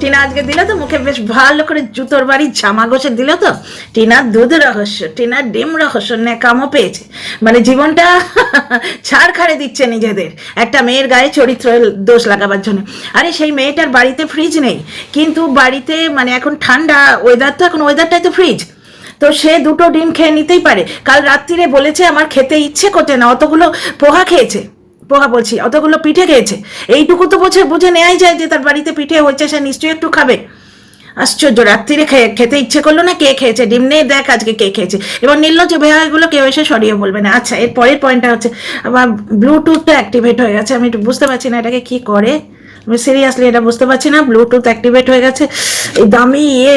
টিনা আজকে দিল তো, মুখে বেশ ভালো করে জুতোর বাড়ি জামা ঘষে দিল তো। টিনার দুধ রহস্য টিনার ডিম রহস্য ন্যাকামও পেয়েছে। মানে জীবনটা ছাড় খাড়ে দিচ্ছে নিজেদের। একটা মেয়ের গায়ে চরিত্র দোষ লাগাবার জন্য। আরে সেই মেয়েটার বাড়িতে ফ্রিজ নেই। কিন্তু বাড়িতে মানে এখন ঠান্ডা ওয়েদার তো, এখন ওয়েদারটাই তো ফ্রিজ তো সে দুটো ডিম খেয়ে নিতেই পারে। কাল রাত্রিরে বলেছে, আমার খেতে ইচ্ছে করছে না। অতগুলো পোহা খেয়েছে। পোহা বলছি, অতগুলো পিঠে খেয়েছে। এইটুকু তো বোঝে বুঝে নেওয়াই যায় যে তার বাড়িতে পিঠে হয়েছে, সে নিশ্চয়ই একটু খাবে। আশ্চর্য, রাত্রিরে খেয়ে খেতে ইচ্ছে করল না কে খেয়েছে? ডিম নেই, দেখ আজকে কে খেয়েছে। এবার নির্লজ্জ বেহাগুলো কেউ এসে সরিয়ে বলবে না। আচ্ছা এর পরের পয়েন্টটা হচ্ছে আবার ব্লুটুথটা অ্যাক্টিভেট হয়ে গেছে। আমি একটু বুঝতে পারছি না এটাকে কি করে। আমি সিরিয়াসলি এটা বুঝতে পারছি না। ব্লুটুথ অ্যাক্টিভেট হয়ে গেছে। এই দামি ইয়ে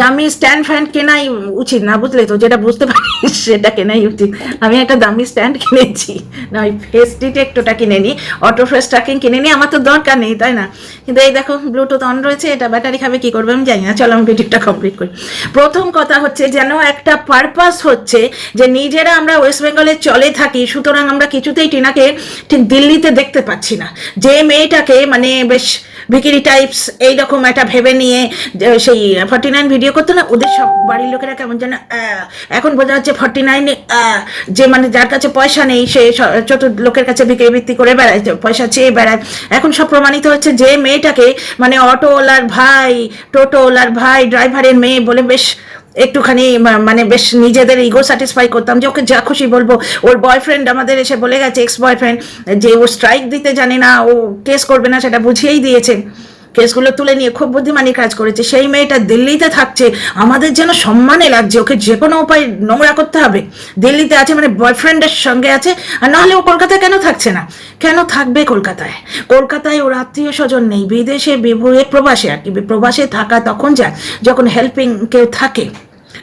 দামি স্ট্যান্ড ফ্যান কেনাই উচিত, না বুঝলে তো? যেটা বুঝতে পারি সেটা কেনাই উচিত। আমি একটা দামি স্ট্যান্ড কিনেছি। না, ওই ফেস ডিটেক্টরটা কিনে নিই অটো ফ্রেশ ট্র্যাকিং কিনে নিই আমার তো দরকার নেই, তাই না? কিন্তু এই দেখো ব্লুটুথ অন রয়েছে, এটা ব্যাটারি খাবে, কি করবে আমি জানি না। চলো, আমি ভিডিওটা কমপ্লিট করি। প্রথম কথা হচ্ছে, যেন একটা পারপাস হচ্ছে যে নিজেরা আমরা ওয়েস্ট বেঙ্গলে চলে থাকি, সুতরাং আমরা কিছুতেই টিনাকে ঠিক দিল্লিতে দেখতে পাচ্ছি না। যে মেয়েটাকে মানে বেশ ভিকিরি টাইপস এইরকম একটা ভেবে নিয়ে সেই ফর্টি নাইন ভিডিও করতো না, ওদের সব বাড়ির লোকেরা কেমন যেন এখন বোঝা যাচ্ছে ফর্টি নাইনে যে মানে যার কাছে পয়সা নেই, সে ছোট লোকের কাছে বিক্রি বৃত্তি করে বেড়ায় পয়সা চেয়ে বেড়ায়। এখন সব প্রমাণিত হচ্ছে যে মেয়েটাকে মানে অটোওয়ালার ভাই, টোটোওয়ালার ভাই, ড্রাইভারের মেয়ে বলে বেশ একটুখানি মানে বেশ নিজেদের ইগো স্যাটিসফাই করতাম যে ওকে যা খুশি বলব। ওর বয়ফ্রেন্ড আমাদের এসে বলে গেছে এক্স বয়ফ্রেন্ড যে ও স্ট্রাইক দিতে জানে না, ও কেস করবে না, সেটা বুঝিয়েই দিয়েছে। কেসগুলো তুলে নিয়ে খুব বুদ্ধিমানী কাজ করেছে। সেই মেয়েটা দিল্লিতে থাকছে। আমাদের যেন সম্মানে লাগছে। ওকে যে কোনো উপায় নোংরা করতে হবে। দিল্লিতে আছে মানে বয়ফ্রেন্ডের সঙ্গে আছে। আর নাহলে ও কলকাতায় কেন থাকছে না? কেন থাকবে কলকাতায়? কলকাতায় ওর আত্মীয় স্বজন নেই। বিদেশে বিভুয়ে প্রবাসে আর কি। প্রবাসে থাকা তখন যায় যখন হেল্পিং কেউ থাকে।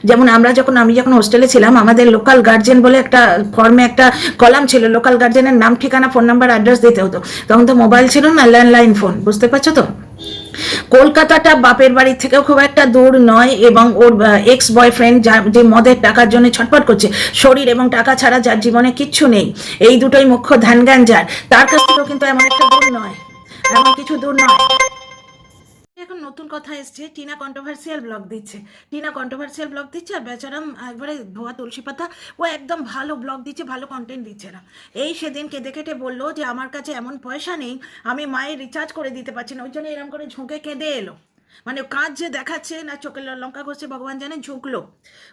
যেমন আমরা যখন আমি যখন হোস্টেলে ছিলাম, আমাদের লোকাল গার্জেন বলে একটা ফর্মে একটা কলাম ছিল। লোকাল গার্জেনের নাম, ঠিকানা ফোন নাম্বার অ্যাড্রেস দিতে হতো। তখন তো মোবাইল ছিল না ল্যান্ডলাইন ফোন বুঝতে পারছ তো? কলকাতাটা বাপের বাড়ি থেকেও খুব একটা দূর নয় এবং ওর এক্স বয়ফ্রেন্ড যে মদের টাকার জন্য ছটপট করছে, শরীর এবং টাকা ছাড়া যার জীবনে কিচ্ছু নেই, এই দুটোই মুখ্য ধ্যান জ্ঞান যার তার কাছ থেকেও কিন্তু এমন একটা দূর নয়, এমন কিছু দূর নয়। এখন নতুন কথা এসছে, টিনা কন্ট্রোভার্সিয়াল ব্লগ দিচ্ছে। টিনা কন্ট্রোভার্সিয়াল ব্লগ দিচ্ছে আর বেচারাম একবারে ধোয়া তুলসী পাতা, ও একদম ভালো ব্লগ দিচ্ছে, ভালো কন্টেন্ট দিচ্ছে না। এই সেদিন কেঁদে কেটে বলল যে, আমার কাছে এমন পয়সা নেই, আমি মায়ের রিচার্জ করে দিতে পারছি না। ওই জন্য এরকম করে ঝুঁকে কেঁদে এলো। মানে কাজ যে দেখাচ্ছে না চোখের লঙ্কা ঘষছে, ভগবান জানে, ঝুঁকলো।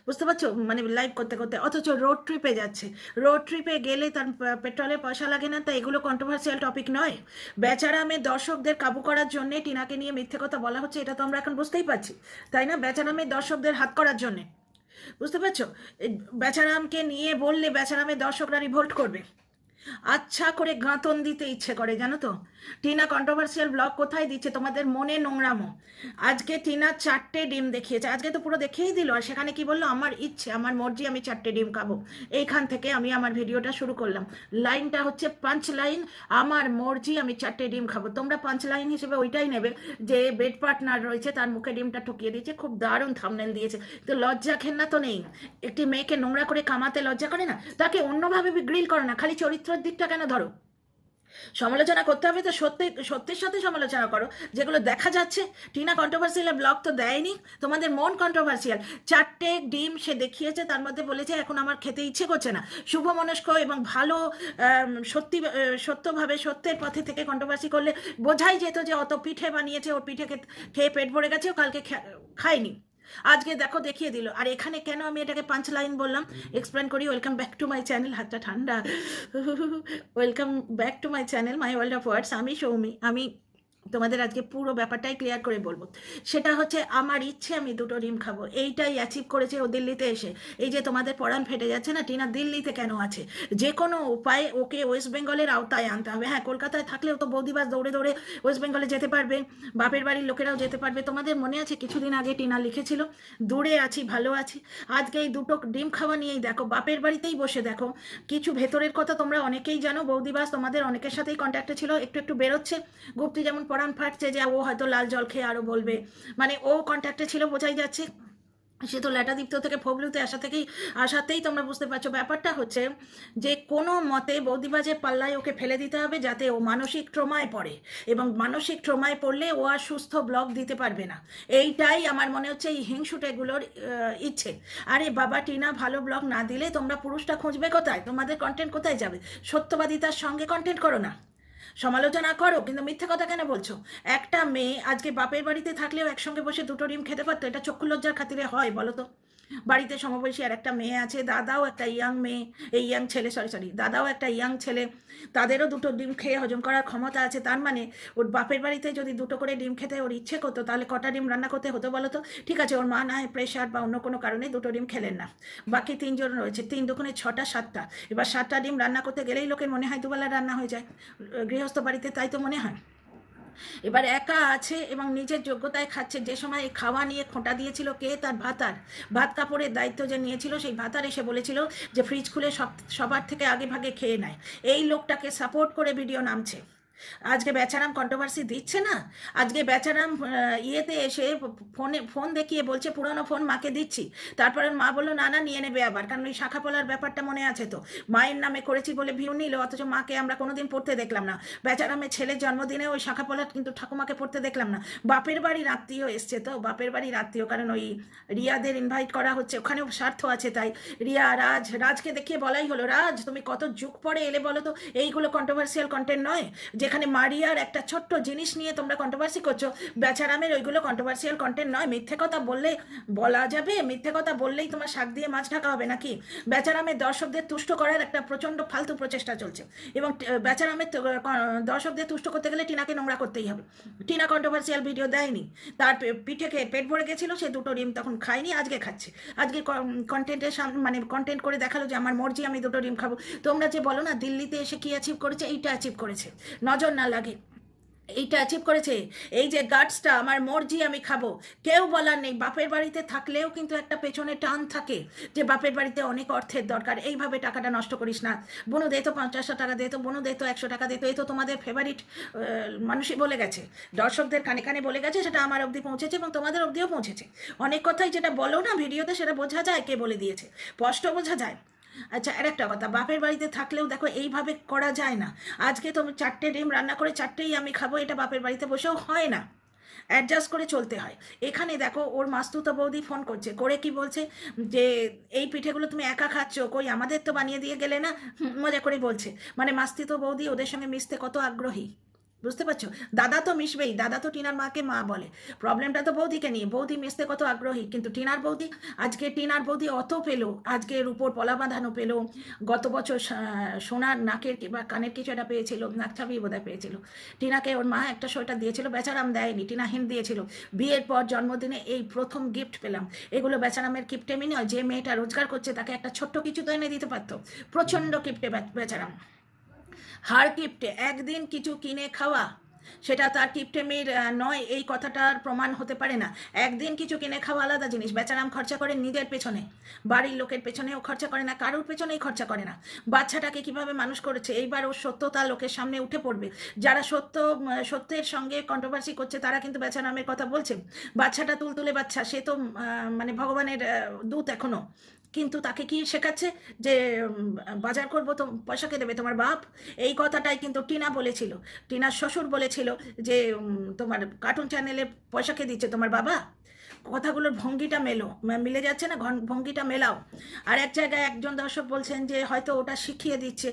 বুঝতে পারছ? মানে লাইভ করতে করতে। অথচ রোড ট্রিপে যাচ্ছে। রোড ট্রিপে গেলে তার পে- পেট্রোলের পয়সা লাগে না, তা এগুলো কন্ট্রোভার্সিয়াল টপিক নয়। বেচারা মেয়ে দর্শকদের কাবু করার জন্য টিনাকে নিয়ে মিথ্যে কথা বলা হচ্ছে, এটা তো আমরা এখন বুঝতেই পারছি। তাই না? বেচারা মেয়ে দর্শকদের হাত করার জন্যে। বুঝতে পারছ? বেচারামকে নিয়ে বললে বেচারামের দর্শকরা রিভোল্ট করবে। আচ্ছা করে গাঁতন দিতে ইচ্ছে করে, জানো তো? টিনা কন্ট্রোভার্সিয়াল ব্লগ কোথায় দিচ্ছে? তোমাদের মনে নোংরামো। আজকে টিনা চারটে ডিম দেখিয়েছে। আজকে তো পুরো দেখিয়েই দিল, আর সেখানে কি বলল? আমার ইচ্ছে, আমার মর্জি, আমি চারটে ডিম খাব। এইখান থেকে আমি আমার ভিডিওটা শুরু করলাম। লাইনটা হচ্ছে পাঁচ লাইন আমার মর্জি, আমি চারটে ডিম খাব। তোমরা পাঁচ লাইন হিসেবে ওইটাই নেবে যে বেড পার্টনার রয়েছে, তার মুখে ডিমটা ঠকিয়ে দিয়েছে, খুব দারুণ থামনেল দিয়েছে। তো লজ্জা ঘেন্না তো নেই। একটি মেয়েকে নোংরা করে কামাতে লজ্জা করে না? তাকে অন্যভাবে গ্রিল করো না, খালি চরিত্রের দিকটা কেন ধরো? সমালোচনা করতে হবে তো সত্যি, সত্যের সাথে সমালোচনা করো। যেগুলো দেখা যাচ্ছে, টিনা কন্ট্রোভার্সিয়াল ব্লগ তো দেয়নি, তোমাদের মন কন্ট্রোভার্সিয়াল চারটে ডিম সে দেখিয়েছে, তার মধ্যে বলেছে, এখন আমার খেতে ইচ্ছে করছে না। শুভ মনস্ক এবং ভালো সত্যি সত্যভাবে, সত্যের পথে থেকে কন্ট্রোভার্সি করলে বোঝাই যেত যে অত পিঠে বানিয়েছে, ওর পিঠে খেয়ে পেট ভরে গেছে, ও কালকে খায়নি। আজকে দেখো দেখিয়ে দিল। আর এখানে কেন আমি এটাকে পাঁচ লাইন বললাম? এক্সপ্লেন করি welcome back to my channel হাতটা ঠান্ডা। Welcome back to my channel my world of words আমি সৌমি, আমি তোমাদের আজকে পুরো ব্যাপারটাই ক্লিয়ার করে বলব। সেটা হচ্ছে, আমার ইচ্ছে আমি দুটো ডিম খাব। এইটাই অ্যাচিভ করেছে ও দিল্লিতে এসে। এই যে তোমাদের পড়ান ফেটে যাচ্ছে না, টিনা দিল্লিতে কেন আছে? যে কোনো উপায়ে ওকে ওয়েস্ট বেঙ্গলের আওতায় আনতে হবে। হ্যাঁ কলকাতায় থাকলেও তো বৌদিবাস দৌড়ে দৌড়ে ওয়েস্ট বেঙ্গলে যেতে পারবে, বাপের বাড়ির লোকেরাও যেতে পারবে। তোমাদের মনে আছে, কিছুদিন আগে টিনা লিখেছিল, দূরে আছি, ভালো আছি। আজকে এই দুটো ডিম খাওয়া নিয়েই দেখো, বাপের বাড়িতেই বসে দেখো। কিছু ভেতরের কথা তোমরা অনেকেই জানো বৌদিবাস তোমাদের অনেকের সাথেই কন্ট্যাক্টে ছিল। একটু একটু বেরোচ্ছে। গুপ্তি যেমন পরাণ ফাটছে যে ও হয়তো লাল জল খেয়ে আরও বলবে। মানে ও কন্ট্যাক্টে ছিল, বোঝাই যাচ্ছে। সে তো ল্যাটাদীপ্ত থেকে ফবলুতে আসা থেকেই আসাতেই তোমরা বুঝতে পারছ। ব্যাপারটা হচ্ছে যে কোনো মতে বৌদিবাজের পাল্লায় ওকে ফেলে দিতে হবে, যাতে ও মানসিক ট্রমায় পড়ে। এবং মানসিক ট্রমায় পড়লে ও আর সুস্থ ব্লগ দিতে পারবে না। এইটাই আমার মনে হচ্ছে এই হিংসুটেগুলোর ইচ্ছে। আরে বাবা, টিনা, ভালো ব্লগ না দিলে তোমরা পুরুষটা খুঁজবে কোথায়? তোমাদের কন্টেন্ট কোথায় যাবে? সত্যবাদিতার সঙ্গে কন্টেন্ট করো না। সমালোচনা করো, কিন্তু মিথ্যে কথা কেন বলছো? একটা মেয়ে আজকে বাপের বাড়িতে থাকলেও একসঙ্গে বসে দুটো ডিম খেতে পারতো, এটা চক্ষু লজ্জার খাতিরে হয়, বলো তো। বাড়িতে সমবয়সী আর একটা মেয়ে আছে, দাদাও একটা ইয়াং মেয়ে, এই ইয়াং ছেলে সরি সরি দাদাও একটা ইয়াং ছেলে, তাদেরও দুটো ডিম খেয়ে হজম করার ক্ষমতা আছে, তার মানে ওর বাপের বাড়িতে যদি দুটো করে ডিম খেতে ওর ইচ্ছে করতো, তাহলে কটা ডিম রান্না করতে হতো বলো তো? ঠিক আছে, ওর মা না প্রেশার বা অন্য কোনো কারণে দুটো ডিম খেলেন না। বাকি তিনজন রয়েছে, তিন দোকানে ছটা, সাতটা। এবার সাতটা ডিম রান্না করতে গেলেই লোকের মনে হয় দুবেলা রান্না হয়ে যায়। গৃহস্থ বাড়িতে তাই তো মনে হয়? এবার একা আছে এবং নিজের যোগ্যতায় খাচ্ছে। যে সময় এই খাওয়া নিয়ে খোঁটা দিয়েছিল কে? তার ভাতার। ভাত কাপড়ের দায়িত্ব যে নিয়েছিল, সেই ভাতার এসে বলেছিল যে, ফ্রিজ খুলে সব, সবার থেকে আগে ভাগে খেয়ে নেয়। এই লোকটাকে সাপোর্ট করে ভিডিও নামছে। আজকে বেচারাম কন্ট্রোভার্সি দিচ্ছে না? আজকে বেচারাম ইয়েতে এসে ফোনে, ফোন দেখিয়ে বলছে, পুরনো ফোন মাকে দিচ্ছি। তারপরে মা বলল, না না, নিয়ে নেবে আবার। কারণ ওই শাখা পলার ব্যাপারটা মনে আছে তো। মায়ের নামে করেছি বলে ভিউ নিল, অথচ মাকে আমরা কোনোদিন পড়তে দেখলাম না। বেচারামের ছেলের জন্মদিনে ওই শাখা পলার কিন্তু ঠাকুমাকে পড়তে দেখলাম না। বাপের বাড়ির আত্মীয় এসছে তো, বাপের বাড়ির আত্মীয়, কারণ ওই রিয়াদের ইনভাইট করা হচ্ছে, ওখানেও স্বার্থ আছে তাই। রিয়া, রাজ, রাজকে দেখিয়ে বলাই হলো, রাজ, তুমি কত যুগ পরে এলে বলো তো? এইগুলো কন্ট্রোভার্সিয়াল কন্টেন্ট নয়। যেখানে মারিয়ার একটা ছোট্ট জিনিস নিয়ে তোমরা কন্ট্রোভার্সি করছ, বেচারামের ওইগুলো কন্ট্রোভার্সিয়াল কন্টেন্ট নয়। মিথ্যে কথা বললে বলা যাবে, মিথ্যে কথা বললেই তোমার শাক দিয়ে মাছ ঢাকা হবে নাকি? বেচারামের দর্শকদের তুষ্ট করার একটা প্রচণ্ড ফালতু প্রচেষ্টা চলছে এবং বেচারামের দর্শকদের তুষ্ট করতে গেলে টিনাকে নোংরা করতেই হবে। টিনা কন্ট্রোভার্সিয়াল ভিডিও দেয়নি। তার পিঠে খেয়ে পেট ভরে গেছিল, সে দুটো ডিম তখন খায়নি, আজকে খাচ্ছে। আজকে কন্টেন্টের সামনে মানে কন্টেন্ট করে দেখাল যে, আমার মর্জি, আমি দুটো ডিম খাব। তোমরা যে বলো না, দিল্লিতে এসে কি অ্যাচিভ করেছে, এইটা অ্যাচিভ করেছে। নজর না লাগে। এইটা অ্যাচিভ করেছে। এই যে গার্ডসটা আমার মর্জি, আমি খাব। কেউ বলার নেই। বাপের বাড়িতে থাকলেও কিন্তু একটা পেছনে টান থাকে যে বাপের বাড়িতে অনেক অর্থের দরকার। এইভাবে টাকাটা নষ্ট করিস না। বনু, দে তো পঞ্চাশটা টাকা, দে তো বনু, দে তো একশো টাকা, দে তো এই তো তোমাদের ফেভারিট মানুষই বলে গেছে। দর্শকদের কানে কানে বলে গেছে, সেটা আমার অবধি পৌঁছেছে এবং তোমাদের অবধিও পৌঁছেছে। অনেক কথাই যেটা বলো না ভিডিওতে, সেটা বোঝা যায় কে বলে দিয়েছে। স্পষ্ট বোঝা যায়। আচ্ছা আর একটা কথা, বাপের বাড়িতে থাকলেও দেখো এইভাবে করা যায় না। আজকে তো চারটে ডিম রান্না করে চারটেই আমি খাব, এটা বাপের বাড়িতে বসেও হয় না। অ্যাডজাস্ট করে চলতে হয়। এখানে দেখো, ওর মাস্তুতো বৌদি ফোন করছে, করে কি বলছে? যে, এই পিঠেগুলো তুমি একা খাচ্ছ, কই আমাদের তো বানিয়ে দিয়ে গেলে না? মজা করে বলছে। মানে মাস্তুতো বৌদি ওদের সঙ্গে মিশতে কত আগ্রহী। বুঝতে পারছ? দাদা তো মিশবেই, দাদা তো টিনার মাকে মা বলে। প্রবলেমটা তো বৌদিকে নিয়ে। বৌদি মিশতে কত আগ্রহী, কিন্তু টিনার বৌদি, আজকে টিনার বৌদি অত পেল, আজকে রূপোর পলা বাঁধানো পেল, গত বছর সোনার নাকের বা কানের কিছু একটা পেয়েছিল, নাক ছাবি বোধহয় পেয়েছিল। টিনাকে ওর মা একটা সোয়েটার দিয়েছিল, বেচারাম দেয়নি, টিনা হিন দিয়েছিল। বিয়ের পর জন্মদিনে এই প্রথম গিফট পেলাম। এগুলো বেচারামের এমনি নয়, যে মেয়েটা রোজগার করছে তাকে একটা ছোট্ট কিছু তো এনে দিতে পারতো। প্রচণ্ড গিফটে বেচারাম। হার কিপ্টে, একদিন কিছু কিনে খাওয়া, সেটা তার কিপটেমির নয়, এই কথাটার প্রমাণ হতে পারে না। একদিন কিছু কিনে খাওয়া আলাদা জিনিস, বেচারাম খরচা করে নিজের পেছনে। বাড়ির লোকের পেছনেও খরচা করে না, কারোর পেছনেই খরচা করে না। বাচ্চাটাকে কীভাবে মানুষ করেছে, এইবার ওর সত্যতা লোকের সামনে উঠে পড়বে। যারা সত্য সত্যের সঙ্গে কন্ট্রোভার্সি করছে, তারা কিন্তু বেচারামের কথা বলছে। বাচ্চাটা তুলতুলে বাচ্চা, সে তো মানে ভগবানের দূত এখনও। কিন্তু তাকে কি শেখাচ্ছে যে বাজার করব তো পয়সাকে দেবে তোমার বাপ? এই কথাটাই কিন্তু টিনা বলেছিল। টিনার শ্বশুর বলেছিল যে তোমার কার্টুন চ্যানেলে পয়সাকে দিচ্ছে তোমার বাবা? কথাগুলোর ভঙ্গিটা মেলো। মিলে যাচ্ছে না? ভঙ্গিটা মেলাও। আর এক জায়গায় একজন দর্শক বলছেন যে, হয়তো ওটা শিখিয়ে দিচ্ছে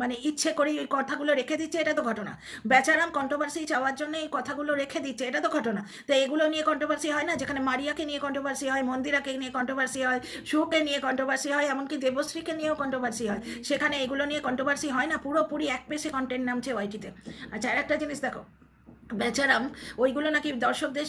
মানে ইচ্ছে করেই ওই কথাগুলো রেখে দিচ্ছে, এটা তো ঘটনা। বেচারাম কন্ট্রোভার্সি চাওয়ার জন্য এই কথাগুলো রেখে দিচ্ছে, এটা তো ঘটনা। তো এগুলো নিয়ে কন্ট্রোভার্সি হয় না? যেখানে মারিয়াকে নিয়ে কন্ট্রোভার্সি হয়, মন্দিরাকে নিয়ে কন্ট্রোভার্সি হয় সুকে নিয়ে কন্ট্রোভার্সি হয়, এমনকি দেবশ্রীকে নিয়েও কন্ট্রোভার্সি হয়। সেখানে এগুলো নিয়ে কন্ট্রোভার্সি হয় না? পুরোপুরি এক পেসে কন্টেন্ট নামছে ওয়াইটিতে আচ্ছা আর একটা জিনিস দেখো। বেচারাম, ওইগুলো নাকি দর্শকদের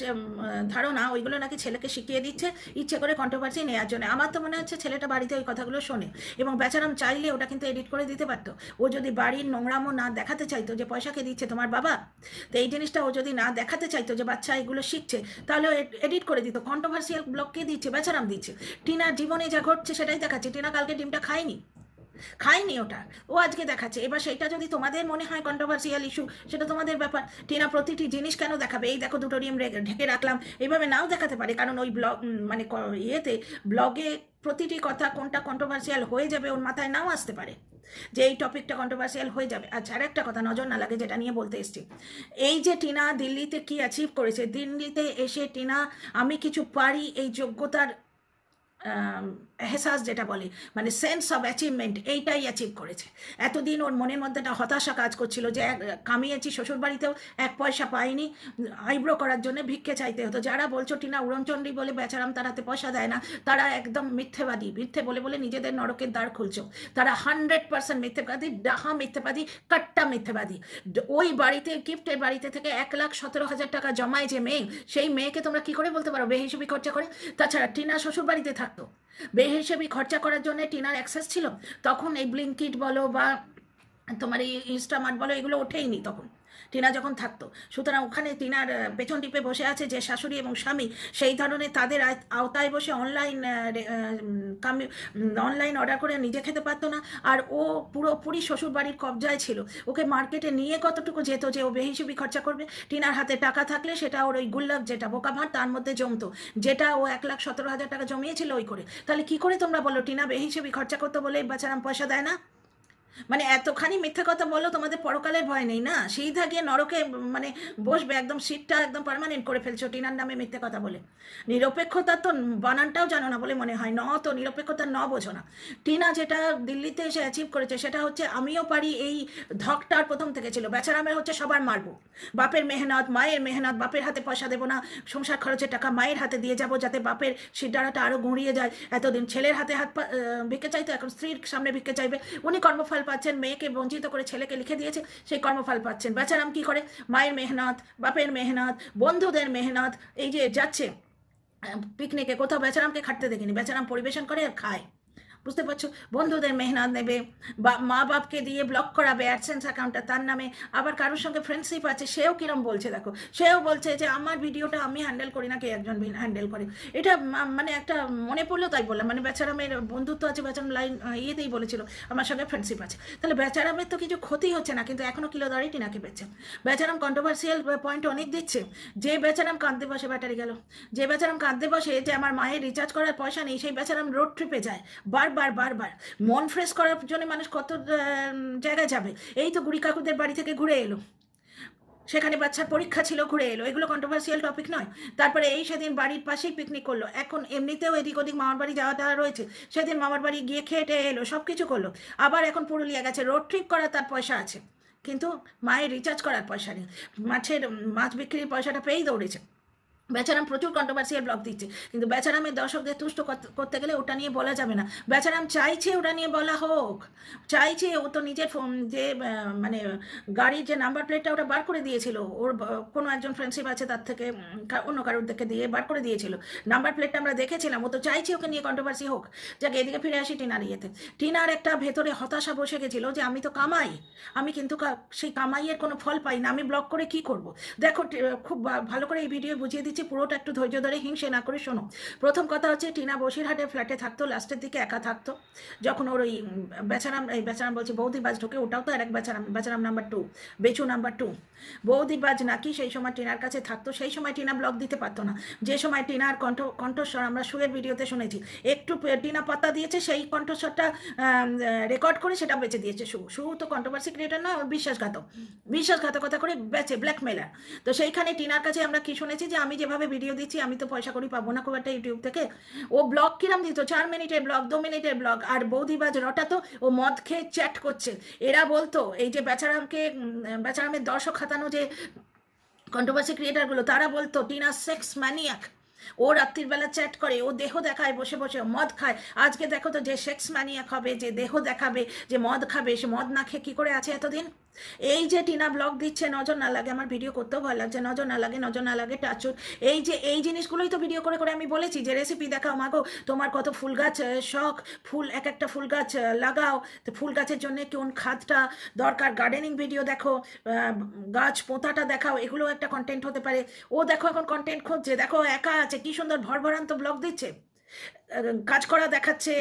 ধারণা, ওইগুলো নাকি ছেলেকে শিখিয়ে দিচ্ছে, ইচ্ছে করে কন্ট্রোভার্সি নেওয়ার জন্য। আমার তো মনে হচ্ছে ছেলেটা বাড়িতে ওই কথাগুলো শোনে। এবং বেচারাম চাইলে ওটা কিন্তু এডিট করে দিতে পারতো। ও যদি বাড়ির নোংরামো না দেখাতে চাইতো যে পয়সাকে দিচ্ছে তোমার বাবা, তো এই জিনিসটা ও যদি না দেখাতে চাইতো যে বাচ্চা এগুলো শিখছে, তাহলে এডিট করে দিত। কন্ট্রোভার্সিয়াল ব্লগ কে দিচ্ছে, বেচারাম দিচ্ছে। টিনার জীবনে যা ঘটছে সেটাই দেখাচ্ছে। টিনা কালকে ডিমটা খায়নি। খায়নি ওটা। ও আজকে দেখাচ্ছে। এবার সেটা যদি তোমাদের মনে হয় কন্ট্রোভার্সিয়াল ইস্যু সেটা তোমাদের ব্যাপার। টিনা, প্রতিটি জিনিস কেন দেখাবে? এই দেখো দুটো রে- ঢেকে রাখলাম। এইভাবে নাও দেখাতে পারে, কারণ ওই ব্লগ মানে ইয়েতে ব্লগে প্রতিটি কথা কোনটা কন্ট্রোভার্সিয়াল হয়ে যাবে ওর মাথায় নাও আসতে পারে। যে এই টপিকটা কন্ট্রোভার্সিয়াল হয়ে যাবে। আচ্ছা আর একটা কথা, নজর না লাগে যেটা নিয়ে বলতে এসছি। এই যে টিনা দিল্লিতে কি অ্যাচিভ করেছে? দিল্লিতে এসে টিনা, আমি কিছু পারি এই যোগ্যতার আম, এহসাস যেটা বলে মানে সেন্স অফ অ্যাচিভমেন্ট এইটাই অ্যাচিভ করেছে। এতদিন ওর মনের মধ্যে একটা হতাশা কাজ করছিল যে এক- কামিয়েছি শ্বশুরবাড়িতেও এক পয়সা পাইনি আইব্রো করার জন্য ভিক্ষে চাইতে হতো। যারা বলছো টিনা উড়নচণ্ডী বলে বেচারাম তার হাতে পয়সা দেয় না তারা একদম মিথ্যেবাদী। মিথ্যে বলে বলে নিজেদের নরকের দ্বার খুলছো। তারা হান্ড্রেড পার্সেন্ট মিথ্যেবাদী ডাহা মিথ্যেবাদী কাট্টা মিথ্যেবাদী। ওই বাড়িতে গিফটের বাড়িতে থেকে এক লাখ সতেরো হাজার টাকা জমায় যে মেয়ে সেই মেয়েকে তোমরা কি করে বলতে পারো? বেহিসেবি খরচা করে? তাছাড়া টিনা শ্বশুর বাড়িতে থাকতো। বেহিসেবি খরচা করার জন্য টিনার অ্যাক্সেস ছিল তখন এই ব্লিঙ্কিট বলো বা তোমার এই ইনস্টামার্ট বলো, এগুলো ওঠেইনি তখন। টিনা যখন থাকতো, সুতরাং ওখানে টিনার পেছন টিপে বসে আছে যে শাশুড়ি এবং স্বামী, সেই ধরনের তাদের আওতায় বসে অনলাইন অনলাইন অর্ডার করে নিজে খেতে পারতো না। আর ও পুরোপুরি শ্বশুর বাড়ির কবজায় ছিল। ওকে মার্কেটে নিয়ে কতটুকু যেত যে ও বেহিসেবি খরচা করবে? টিনার হাতে টাকা থাকলে সেটা ওর ওই গুল্লাভ যেটা, বোকা ভাঁড়, তার মধ্যে জমতো। যেটা ও এক লাখ সতেরো হাজার টাকা জমিয়েছিল ওই করে। তাহলে কি করে তোমরা বলো, টিনা বেহিসেবি খরচা করতো বলে বাচ্চারাম পয়সা দেয় না? মানে এতখানি মিথ্যে কথা বলো তোমাদের পরকালের ভয় নেই না? সিধা গিয়ে নরকে মানে বসবে একদম সিটটা একদম পার্মানেন্ট করে ফেলছো টিনার নামে মিথ্যে কথা বলে। নিরপেক্ষতা তো বানানটাও জানো না বলে মনে হয়, ন তো নিরপেক্ষতা ন বোঝো না। টিনা যেটা দিল্লিতে এসে অ্যাচিভ করেছে সেটা হচ্ছে, আমিও পারি এই ধকটার প্রথম থেকে ছিল। বেচারামের হচ্ছে সবার মারবো। বাপের মেহনত, মায়ের মেহনত, বাপের হাতে পয়সা দেবো না। সংসার খরচের টাকা মায়ের হাতে দিয়ে যাব যাতে বাপের সিদ্ধারাটা আরও গুঁড়িয়ে যায়। এতদিন ছেলের হাতে হাত ভিক্ষে চাইতো, এখন স্ত্রীর সামনে ভিক্ষে চাইবে। উনি কর্মফল পাচ্ছেন, মেয়েকে বঞ্চিত করে ছেলেকে লিখে দিয়েছে, সেই কর্মফল পাচ্ছেন। বেচারাম কি করে? মায়ের মেহনত, বাপের মেহনত, বন্ধুদের মেহনত, এই যে যাচ্ছে পিকনিকে কোথাও বেচারামকে খাটতে দেখিনি। বেচারাম পরিবেশন করে আর খায়। বুঝতে পারছ? বন্ধুদের মেহনত নেবে, বা মা বাপকে দিয়ে ব্লক করাবে অ্যাডসেন্স অ্যাকাউন্টটা তার নামে আবার কারোর সঙ্গে ফ্রেন্ডশিপ আছে, সেও কিরম বলছে দেখো? সেও বলছে যে, আমার ভিডিওটা আমি হ্যান্ডেল করি না, কে একজন হ্যান্ডেল করে। এটা মানে একটা মনে পড়ল তাই বললাম। মানে বেচারামের বন্ধুত্ব আছে, বেচারাম লাইন ইয়েতেই বলেছিল, আমার সঙ্গে ফ্রেন্ডশিপ আছে। তাহলে বেচারামের তো কিছু ক্ষতি হচ্ছে না, কিন্তু এখনও কিলো দাঁড়িয়ে টিনাকে পেয়েছে বেচারাম কন্ট্রোভার্সিয়াল পয়েন্ট অনেক দিচ্ছে। যে বেচারাম কাঁদতে বসে ব্যাটারি গেল, যে বেচারাম কাঁদতে বসে যে আমার মায়ের রিচার্জ করার পয়সা নেই, সেই বেচারাম রোড ট্রিপে যায়। বারবার বারবার। মন ফ্রেশ করার জন্য মানুষ কত জায়গায় যাবে? এই তো গুড়ি কাকুদের বাড়ি থেকে ঘুরে এলো। সেখানে বাচ্চার পরীক্ষা ছিল, ঘুরে এলো। এগুলো কন্ট্রোভার্সিয়াল টপিক নয়। তারপরে এই সেদিন বাড়ির পাশেই পিকনিক করল। এখন এমনিতেও এদিক ওদিক মামার বাড়ি যাওয়া টাওয়া রয়েছে। সেদিন মামার বাড়ি গিয়ে খেয়ে টেয়ে এলো সব কিছু করল। আবার এখন পুরুলিয়া গেছে। রোড ট্রিপ করার তার পয়সা আছে। কিন্তু মায়ের রিচার্জ করার পয়সা নেই। মাছের, মাছ বিক্রির পয়সাটা পেয়েই দৌড়েছে। বেচারাম প্রচুর কন্ট্রোভার্সিয়াল ব্লগ দিচ্ছে। কিন্তু বেচারামের দর্শকদের তুষ্ট করতে- গেলে ওটা নিয়ে বলা যাবে না। বেচারাম চাইছে ওটা নিয়ে বলা হোক। চাইছে ও তো নিজের ফোন যে মানে গাড়ির যে নাম্বার প্লেটটা ওটা বার করে দিয়েছিল, ওর কোনো একজন ফ্রেন্ডশিপ আছে তার থেকে অন্য কারোর থেকে দিয়ে বার করে দিয়েছিল। নাম্বার প্লেটটা আমরা দেখেছিলাম, ও তো চাইছে ওকে নিয়ে কন্ট্রোভার্সি হোক। যাকে, এদিকে ফিরে আসি টিনার ইয়েতে। টিনার একটা ভেতরে হতাশা বসে গেছিল যে আমি তো কামাই। আমি কিন্তু সেই কামাইয়ের কোনো ফল পাই না। আমি ব্লগ করে কি করব? দেখো খুব ভালো করে এই ভিডিও বুঝিয়ে দিচ্ছি পুরোটা একটু ধৈর্য ধরে হিংসে না করে শোনো। প্রথম কথা হচ্ছে টিনা বসিরহাটের ফ্ল্যাটে থাকতো লাস্টের দিকে একা থাকতো। যখন ওর ওই বেচারাম, এই বেচারাম বলছি, বৌদি বাজ ঢোকে, ওটাও তো আর এক Becharam Becharam number two Bechu number two বৌদি বাজ নাকি সেই সময় টিনার কাছে থাকতো, সেই সময় টিনা ব্লগ দিতে পারতো না। যে সময় টিনার কণ্ঠ, কণ্ঠস্বর, আমরা সুয়ের ভিডিওতে শুনেছি, একটু টিনা পাতা দিয়েছে, সেই কণ্ঠস্বরটা রেকর্ড করে সেটা বেঁচে দিয়েছে। সু সু তো কন্ট্রোভার্সি ক্রিয়েটার না, বিশ্বাসঘাতক। বিশ্বাসঘাতকতা করে বেচে ব্ল্যাকমেলার তো সেইখানে টিনার কাছে আমরা কি শুনেছি যে, আমি যেভাবে ভিডিও দিচ্ছি, আমি তো পয়সা করি পাবো না খুব একটা ইউটিউব থেকে। ও ব্লগ কিরাম দিত? চার মিনিটের ব্লগ দু মিনিটের ব্লগ আর বৌদিবাজ রটাতো, ও মদ খেয়ে চ্যাট করছে। এরা বলতো, এই যে বেচারামকে বেচারামের দর্শক খাতানো যে কন্ট্রোভার্সি ক্রিয়েটারগুলো তারা বলতো, টিনা সেক্স ম্যানিয়াক ও রাত্রির বেলা চ্যাট করে, ও দেহ দেখায়, বসে বসে মদ খায়। আজকে দেখো তো যে সেক্স ম্যানিয়াক হবে, যে দেহ দেখাবে, যে মদ খাবে, সে মদ না খেয়ে কী করে আছে এতদিন? এই যে টিনা ব্লগ দিচ্ছে, নজর না লাগে, আমার ভিডিও করতেও ভালো লাগছে, নজর না লাগে, নজর না লাগে টাচুর এই যে, এই জিনিসগুলোই তো ভিডিও করে করে আমি বলেছি, যে রেসিপি দেখাও মাগো তোমার কত ফুল গাছ শখ, ফুল, এক একটা ফুল গাছ লাগাও। তো ফুল গাছের জন্য কোন খাদটা দরকার গার্ডেনিং ভিডিও দেখো গাছ, পোঁতাটা দেখাও এগুলো একটা কন্টেন্ট হতে পারে। ও দেখো এখন কন্টেন্ট খুঁজছে, দেখো একা আছে কি সুন্দর ভরভরান্ত ব্লগ দিচ্ছে। কাজ করা দেখাচ্ছে।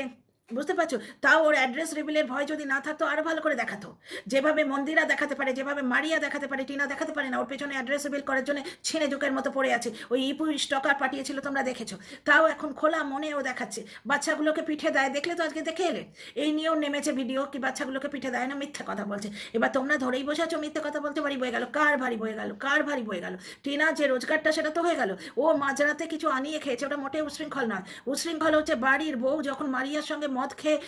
বুঝতে পারছ? তাও ওর অ্যাড্রেস রিভিলের ভয় যদি না থাকতো, আরও ভালো করে দেখাতো। যেভাবে মন্দিরা দেখাতে পারে, যেভাবে মারিয়া দেখাতে পারে, টিনা দেখাতে পারে না, ওর পেছনে অ্যাড্রেস রিভিল করার জন্য ছিঁড়ে জোকের মতো পড়ে আছে। ওই ইপু স্টকার পাঠিয়েছিল, তোমরা দেখেছ। তাও এখন খোলা মনে ও দেখাচ্ছে। বাচ্চাগুলোকে পিঠে দেয়, দেখলে তো আজকে দেখে এলে। এই নিয়েও নেমেছে ভিডিও কি বাচ্চাগুলোকে পিঠে দেয় না, মিথ্যে কথা বলছে। এবার তোমরা ধরেই বসে আছো, মিথ্যে কথা বলতে ভারী বয়ে গেল, কার ভারী বয়ে গেল, কার ভারী বয়ে গেল? টিনা যে রোজগারটা সেটা তো হয়ে গেল। ও মাঝরাতে কিছু আনিয়ে খেয়েছে, ওটা মোটেই উশৃঙ্খল নয় উশৃঙ্খল হচ্ছে বাড়ির বউ যখন মারিয়ার সঙ্গে মদ খেয়ে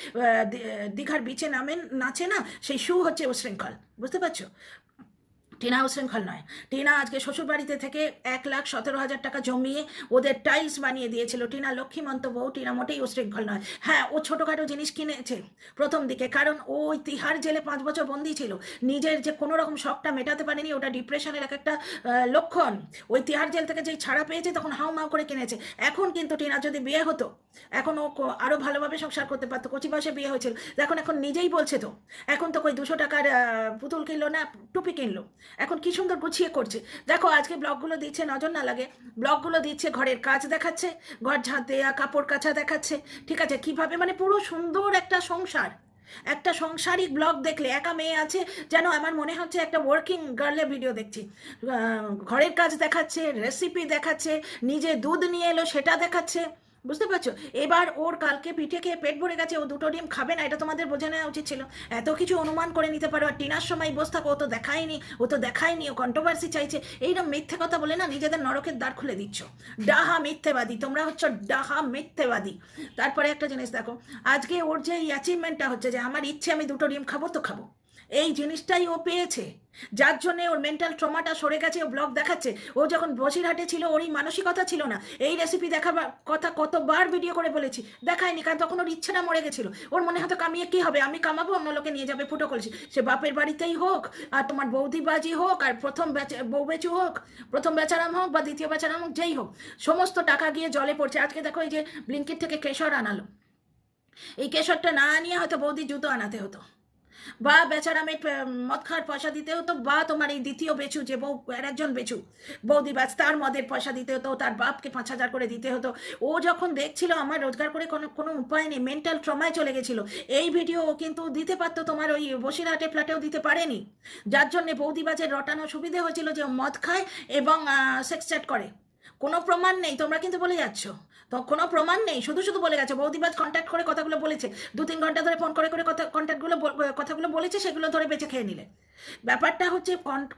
দীঘার বিচে নামেন নাচে না সেই শু হচ্ছে উশৃঙ্খল বুঝতে পারছ? টিনা উশৃঙ্খল নয়। টিনা আজকে শ্বশুরবাড়িতে থেকে এক লাখ সতেরো হাজার টাকা জমিয়ে ওদের টাইলস বানিয়ে দিয়েছিল। টিনা লক্ষ্মীমন্ত বউ টিনা মোটেই উশৃঙ্খল নয়। হ্যাঁ ও ছোটোখাটো জিনিস কিনেছে প্রথম দিকে, কারণ ও ওই তিহার জেলে পাঁচ বছর বন্দি ছিল। নিজের যে কোনো রকম শখটা মেটাতে পারেনি, ওটা ডিপ্রেশনের এক একটা লক্ষণ। ওই তিহার জেল থেকে যেই ছাড়া পেয়েছে, তখন হাউ মাউ করে কিনেছে। এখন কিন্তু টিনা যদি বিয়ে হতো, এখন ও কো- আরও ভালোভাবে সংসার করতে পারতো। কচি বয়সে বিয়ে হয়েছিল। দেখুন এখন নিজেই বলছে তো। এখন তো কই দুশো টাকার পুতুল কিনলো না, টুপি কিনলো। এখন কি সুন্দর গুছিয়ে করছে। দেখো, আজকে ব্লগগুলো দিচ্ছে, নজর না লাগে। ব্লগগুলো দিচ্ছে, ঘরের কাজ দেখাচ্ছে, ঘর ঝাঁট দেয়া, কাপড় কাচা দেখাচ্ছে। ঠিক আছে, কীভাবে? মানে পুরো সুন্দর একটা সংসার। একটা সংসারিক ব্লগ দেখলে, একা মেয়ে আছে, যেন আমার মনে হচ্ছে একটা ওয়ার্কিং গার্লের ভিডিও দেখছি। ঘরের কাজ দেখাচ্ছে রেসিপি দেখাচ্ছে, নিজে দুধ নিয়ে এলো, সেটা দেখাচ্ছে। বুঝতে পারছ? এবার ওর কালকে পিঠে খেয়ে পেট ভরে গেছে, ও দুটো ডিম খাবে না, এটা তোমাদের বোঝে নেওয়া উচিত ছিল। এত কিছু অনুমান করে নিতে পারো, আর টিনার সময় বস থাকো, ও তো দেখায়নি, ও তো দেখায়নি, ও কন্ট্রোভার্সি চাইছে। এইরকম মিথ্যে কথা বলে না, নিজেদের নরকের দ্বার খুলে দিচ্ছ। ডাহা মিথ্যেবাদী, তোমরা হচ্ছে ডাহা মিথ্যেবাদী। তারপরে একটা জিনিস দেখো, আজকে ওর যে অ্যাচিভমেন্টটা হচ্ছে যে, আমার ইচ্ছে আমি দুটো ডিম খাব, তো খাব। এই জিনিসটাই ও পেয়েছে। যার জন্য ওর মেন্টাল ট্রমাটা সরে গেছে, ও ব্লগ দেখাচ্ছে। ও যখন বসিরহাটে ছিল ওর এই মানসিকতা ছিল না। এই রেসিপি দেখাবার কথা কতবার ভিডিও করে বলেছি। দেখায়নি, কারণ তখন ওর ইচ্ছেটা মরে গেছিল। ওর মনে হতো কামিয়ে কি হবে? আমি কামাবো, অন্য লোকে নিয়ে যাবে, ফুটো করেছি সে বাপের বাড়িতেই হোক, আর তোমার বৌদিবাজি হোক, আর প্রথম বেচে- বউ বেচু হোক, প্রথম বেচারাম হোক, বা দ্বিতীয় বেচারাম হোক, যেই হোক, সমস্ত টাকা গিয়ে জলে পড়ছে। আজকে দেখো এই যে ব্লিঙ্কিট থেকে কেশর আনালো। এই কেশরটা না আনিয়ে হয়তো বৌদি জুতো আনাতে হতো। বা বেচারামে মদ খাওয়ার পয়সা দিতে হতো, বা তোমার এই দ্বিতীয় বেচু যে বউ, আর একজন বেচু বৌদি বাজ তার মদের পয়সা দিতে হতো, তার বাপকে পাঁচ হাজার করে দিতে হতো। ও যখন দেখছিল, আমার রোজগার করে কোনো কোনো উপায় নেই মেন্টাল ট্রমায় চলে গেছিল। এই ভিডিও কিন্তু দিতে পারতো, তোমার ওই বসিরহাটে ফ্ল্যাটেও দিতে পারেনি। যার জন্যে বৌদি বৌদিবাজের রটানো সুবিধে হয়েছিল যে মদ খায় এবং সেক্স চ্যাট করে। কোনো প্রমাণ নেই, তোমরা কিন্তু বলে যাচ্ছ। তো কোনো প্রমাণ নেই, শুধু শুধু বলে গেছে বৌদিবাজ কন্ট্যাক্ট করে কথাগুলো বলেছে। দু তিন ঘণ্টা ধরে ফোন করে করে কথা কন্ট্যাক্টগুলো কথাগুলো বলেছে, সেগুলো ধরে বেঁচে খেয়ে নিলে। ব্যাপারটা হচ্ছে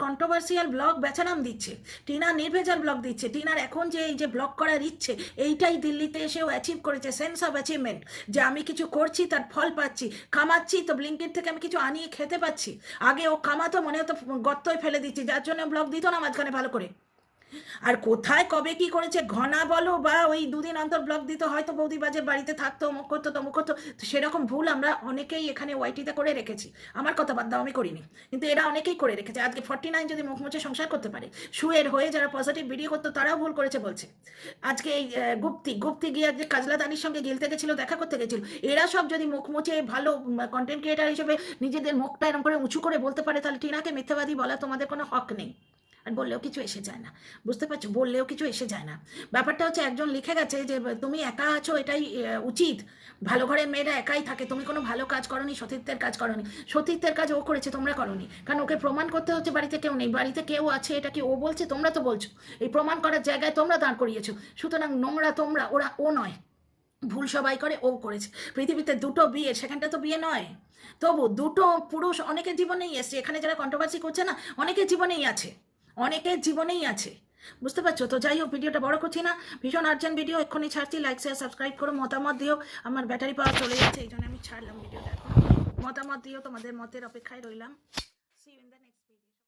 কন্ট্রোভার্সিয়াল ব্লগ বেচারাম দিচ্ছে। টিনা নির্ভেজাল ব্লগ দিচ্ছে। টিনার এখন যে এই যে ব্লগ করার ইচ্ছে, এইটাই দিল্লিতে এসেও অ্যাচিভ করেছে সেন্স অফ অ্যাচিভমেন্ট যে আমি কিছু করছি, তার ফল পাচ্ছি, কামাচ্ছি, তো ব্লিঙ্কেট থেকে আমি কিছু আনিয়ে খেতে পাচ্ছি। আগে ও কামাতো মনে হতো গর্তই ফেলে দিচ্ছি। যার জন্য ব্লগ দিত না মাঝখানে ভালো করে। আর কোথায়, কবে কি করেছে, ঘনা বলো বা ওই দুদিন অন্তর ব্লগ দিত, হয়তো বৌদিবাজের বাড়িতে থাকতো, অমুক করতো, তমুক করতো, তো সেরকম ভুল আমরা অনেকেই এখানে ওয়াইটিতে করে রেখেছি। আমার কথা বাদ দাও, আমি করিনি। কিন্তু এরা অনেকেই করে রেখেছে। আজকে ফর্টি নাইন যদি মুখ মুছে সংসার করতে পারে শুয়ের হয়ে যারা পজিটিভ ভিডিও করতো, তারাও ভুল করেছে বলছে। আজকে এই গুপ্তি গুপ্তি গিয়ে আজকে কাজলা দানির সঙ্গে গিলতে গেছিল, দেখা করতে গেছিল। এরা সব যদি মুখ মুছে ভালো কন্টেন্ট ক্রিয়েটার হিসেবে নিজেদের মুখটা এরকম করে উঁচু করে বলতে পারে, তাহলে টিনাকে মিথ্যাবাদী বলা তোমাদের কোনো হক নেই। আর বললেও কিছু এসে যায় না। বুঝতে পারছ? বললেও কিছু এসে যায় না। ব্যাপারটা হচ্ছে একজন লিখে গেছে যে, তুমি একা আছো, এটাই উচিত। ভালো ঘরের মেয়েরা একাই থাকে। তুমি কোনো ভালো কাজ করনি, সতীর্থের কাজ করনি। সতীর্থের কাজ ও করেছে, তোমরা করনি। কারণ ওকে প্রমাণ করতে হচ্ছে বাড়িতে কেউ নেই। বাড়িতে কেউ আছে, এটা কি ও বলছে? তোমরা তো বলছো। এই প্রমাণ করার জায়গায় তোমরা দাঁড় করিয়েছো। সুতরাং নোংরা তোমরা, ওরা ও নয়। ভুল সবাই করে, ও করেছে। পৃথিবীতে দুটো বিয়ে, সেখানটা তো বিয়ে নয়। তবু দুটো পুরুষ অনেকের জীবনেই এসছে। এখানে যারা কন্ট্রোভার্সি করছে না, অনেকের জীবনেই আছে। অনেকের জীবনেই আছে। বুঝতে পারছ? তো যাই হোক, ভিডিওটা বড় করছি না। ভীষণ আর্জেন্ট ভিডিও এক্ষুনি ছাড়ছি। লাইক শেয়ার সাবস্ক্রাইব করো, মতামত দিও। আমার ব্যাটারি পাওয়া চলে যাচ্ছে, এই জন্য আমি ছাড়লাম ভিডিওটা মতামত দিও, তোমাদের মতের অপেক্ষায় রইলাম।